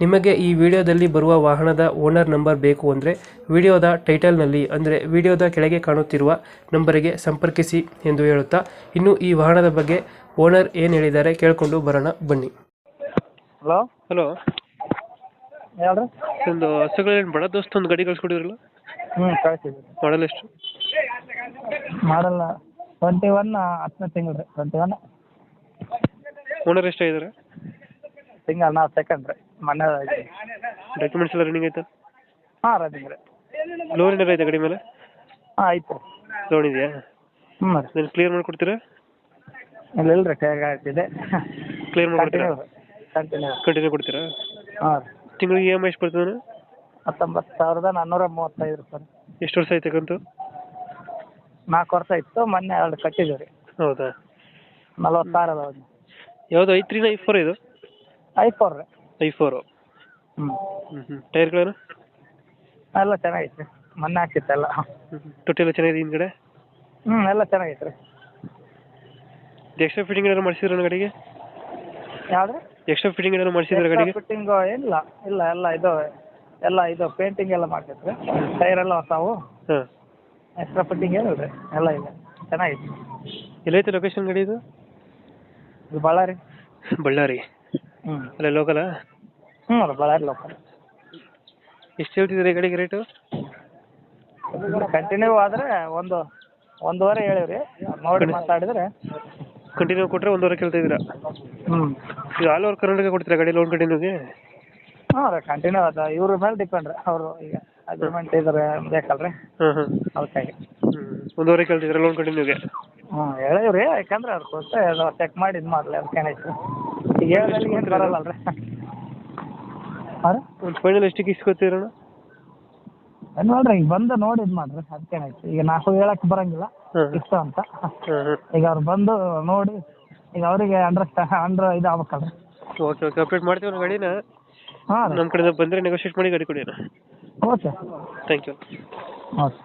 ನಿಮಗೆ ಈ ವಿಡಿಯೋದಲ್ಲಿ ಬರುವ ವಾಹನದ ಓನರ್ ನಂಬರ್ ಬೇಕು ಅಂದರೆ ವಿಡಿಯೋದ ಟೈಟಲ್ನಲ್ಲಿ ಅಂದರೆ ವಿಡಿಯೋದ ಕೆಳಗೆ ಕಾಣುತ್ತಿರುವ ನಂಬರಿಗೆ ಸಂಪರ್ಕಿಸಿ ಎಂದು ಹೇಳುತ್ತಾ ಇನ್ನು ಈ ವಾಹನದ ಬಗ್ಗೆ ಓನರ್ ಏನು ಹೇಳಿದ್ದಾರೆ ಕೇಳಿಕೊಂಡು ಬರೋಣ ಬನ್ನಿ. ಹಲೋ? ಹಲೋ? ಹೇಳ್ರಿ ಒಂದು ಹಸುಗಳೇನು ಬಡ ದೋಸ್ತ ಒಂದು ಗಡಿ ಕಳ್ಸ್ಕೊಡಿದ್ರಲ್ಲ? ಹ್ಞೂ ಕಳಿಸಿದ್ವಿ. ಮಾಡಲ್ ಎಷ್ಟು? ಮಾಡಲ್ಲ ಟ್ವೆಂಟಿ ಒನ್ ಹತ್ತನೇ ತಿಂಗಳು ರೀ ಟ್ವೆಂಟಿ ಒನ್ ಓನರ್ ಎಷ್ಟಾಗಿದ್ದಾರೆ? ತಿಂಗಳ ನಾ ಸೆಕೆಂಡ್ ರೀ. ಮೊನ್ನೆ ಡಾಕ್ಯುಮೆಂಟ್ಸ್ ಎಲ್ಲ ರನ್ನಿಂಗ್ ಆಯ್ತಾ? ಹಾಂ ರನ್ನಿಂಗ್ ರೀ ಲೋನ್ ಏನಾರ ಐತೆ ಗಾಡಿ ಮೇಲೆ? ಹಾಂ ಆಯ್ತು. ಲೋನ್ ಇದೆಯಾ? ಹ್ಞೂ ರೀ ನಾನು ಕ್ಲಿಯರ್ ಮಾಡಿಕೊಡ್ತೀರಾ? ಇಲ್ಲ ಇಲ್ಲ ರೀ ಕೈಯಾಗ ಆಯ್ತಿದೆ ಕ್ಲಿಯರ್ ಮಾಡಿಕೊಡ್ತೀರಾ? ಕಂಟಿನ್ಯೂ ಕಂಟಿನ್ಯೂ ಕೊಡ್ತೀರಾ? ಹಾಂ ರೀ ತಿಂಗಳಿಗೆ ಇ ಎಂ ಐ ಎಷ್ಟು ಬರ್ತದೆ ಹತ್ತೊಂಬತ್ತು ಸಾವಿರದ ನಾನ್ನೂರ ಮೂವತ್ತೈದು ರೂಪಾಯಿ ಎಷ್ಟು ವರ್ಷ ಆಯ್ತು ಕಂತು ನಾಲ್ಕು ವರ್ಷ ಇತ್ತು ಮೊನ್ನೆ ಎರಡು ಕಟ್ಟಿದ್ದೀವಿ ರೀ. ಹೌದಾ? ನಲ್ವತ್ತು ಸಾವಿರ ಅದಾವ ಯಾವುದು ಐ ತ್ರೀನ ಐ ಫೋರ್ ಇದು? ಐ ಫೋರ್ ರೀ. ಐ ಫೋರು ಹ್ಞೂ ಹ್ಞೂ ಹ್ಞೂ ಟೈರ್ಗಳನ್ನು ಎಲ್ಲ ಚೆನ್ನಾಗೈತೆ. ಮೊನ್ನೆ ಹಾಕಿತ್ತು ಎಲ್ಲ. ಹ್ಞೂ ತೊಟ್ಟಿ ಎಲ್ಲ ಚೆನ್ನಾಗಿದೆ ಹಿಂದ್ಗಡೆ? ಹ್ಞೂ ಎಲ್ಲ ಚೆನ್ನಾಗೈತೆ ರೀ. ಎಕ್ಸ್ಟ್ರಾ ಫಿಟ್ಟಿಂಗ್ ಏನಾದ್ರು ಮಾಡಿಸಿದ್ರೆ ಗಾಡಿಗೆ? ಯಾವ್ದು? ಎಕ್ಸ್ಟ್ರಾ ಫಿಟ್ಟಿಂಗ್ ಏನಾದ್ರು ಮಾಡಿಸಿದ್ರೆ ಗಾಡಿಗೆ? ಫಿಟ್ಟಿಂಗ್ ಇಲ್ಲ. ಇಲ್ಲ ಎಲ್ಲ ಇದು ಎಲ್ಲ ಇದು ಪೇಂಟಿಂಗ್ ಎಲ್ಲ ಮಾಡ್ತೈತೆ ಟೈರ್ ಎಲ್ಲ ಹೊಸವು. ಹಾಂ. ಎಕ್ಸ್ಟ್ರಾ ಫಿಟ್ಟಿಂಗ್ ಏನಿಲ್ಲ ರೀ ಎಲ್ಲ ಇಲ್ಲ. ಚೆನ್ನಾಗಿತ್ತು ಎಲ್ಲೈತೆ ಲೊಕೇಶನ್ ಗಾಡಿ ಇದು? ಇದು ಬಳ್ಳಾರಿ. ಬಳ್ಳಾರಿ. ಹ್ಞೂ ಅಲ್ಲೇ ಲೋಕಲ ಹ್ಞೂ ರೀ ಬಳ್ಳಾರಿ ಲೋಕಲ್ ಎಷ್ಟು ಹೇಳ್ತಿದ್ದೀರಿ ಗಾಡಿಗೆ ರೇಟು ಕಂಟಿನ್ಯೂ ಆದರೆ ಒಂದು ಒಂದೂವರೆ ಹೇಳಿವ್ರಿ. ನೋಡಿ ಮಾತಾಡಿದ್ರೆ. ಕಂಟಿನ್ಯೂ ಕೊಟ್ಟರೆ ಒಂದೂವರೆ ಕೇಳ್ತಿದ್ದೀರಾ? ಹ್ಞೂ ಇದು ಆಲ್ ಓವರ್ ಕರ್ನಾಟಕ ಕೊಡ್ತೀರಾ ಗಾಡಿ ಲೋನ್ ಕಂಟಿನ್ಯೂಗೆ ಹಾಂ ರೀ ಕಂಟಿನ್ಯೂ ಅದ. ಇವ್ರ ಮೇಲೆ ಡಿಪೆಂಡ್ ರೀ ಅವರು ಈಗ. ಅಗ್ರಿಮೆಂಟ್ ಇದ್ರೆ ಬೇಕಲ್ರಿ. ಹಾಂ ಹಾಂ ಅದಕ್ಕಾಗಿ. ಒಂದೂವರೆ ಕೇಳ್ತಿದ್ದೀರಾ ಲೋನ್ ಕಂಟಿನ್ಯೂಗೆ ಹ್ಞೂ ಹೇಳಿವ್ರಿ. ಯಾಕಂದ್ರೆ ಅದಕ್ಕೋಸ್ಕರ ಚೆಕ್ ಮಾಡಿ ಇದು ಮಾಡಲಿ ಅದಕ್ಕೇನೈತೆ ಹೇಳಿದ್ರೆ ಏನು ಬರಲ್ಲಲ್ರಿ ಹಾಂ ರೀ ಒಂದು ಫೈನಲ್ ಎಷ್ಟಕ್ಕೆ ಇಸ್ಕೊತೀರಣ್ಣ ನೋಡ್ರಿ ಈಗ ಬಂದು ನೋಡಿ ಇದು ಮಾಡ್ರಿ ಅದಕ್ಕೆ ಈಗ ನಾವು ಹೇಳಕ್ ಬರಂಗಿಲ್ಲ ಇಷ್ಟ ಅಂತ. ಹಾಂ ಹಾಂ ಈಗ ಅವ್ರು ಬಂದು ನೋಡಿ ಈಗ ಅವರಿಗೆ ಅಂಡರ್ ಅಂಡರ್ ಇದು ಆಗ್ಬೇಕಲ್ರಿ. ಓಕೆ ಓಕೆ ಅಪ್ಡೇಟ್ ಮಾಡ್ತೀವಿ ನಾವು ಗಾಡಿನ. ಹಾಂ ನಮ್ಮ ಕಡೆಯಿಂದ ಬಂದರೆ ನೆಗೋಷಿಯೇಟ್ ಮಾಡಿ ಗಾಡಿ ಕೊಡಿ ಅಣ್ಣ. Okay thank you okay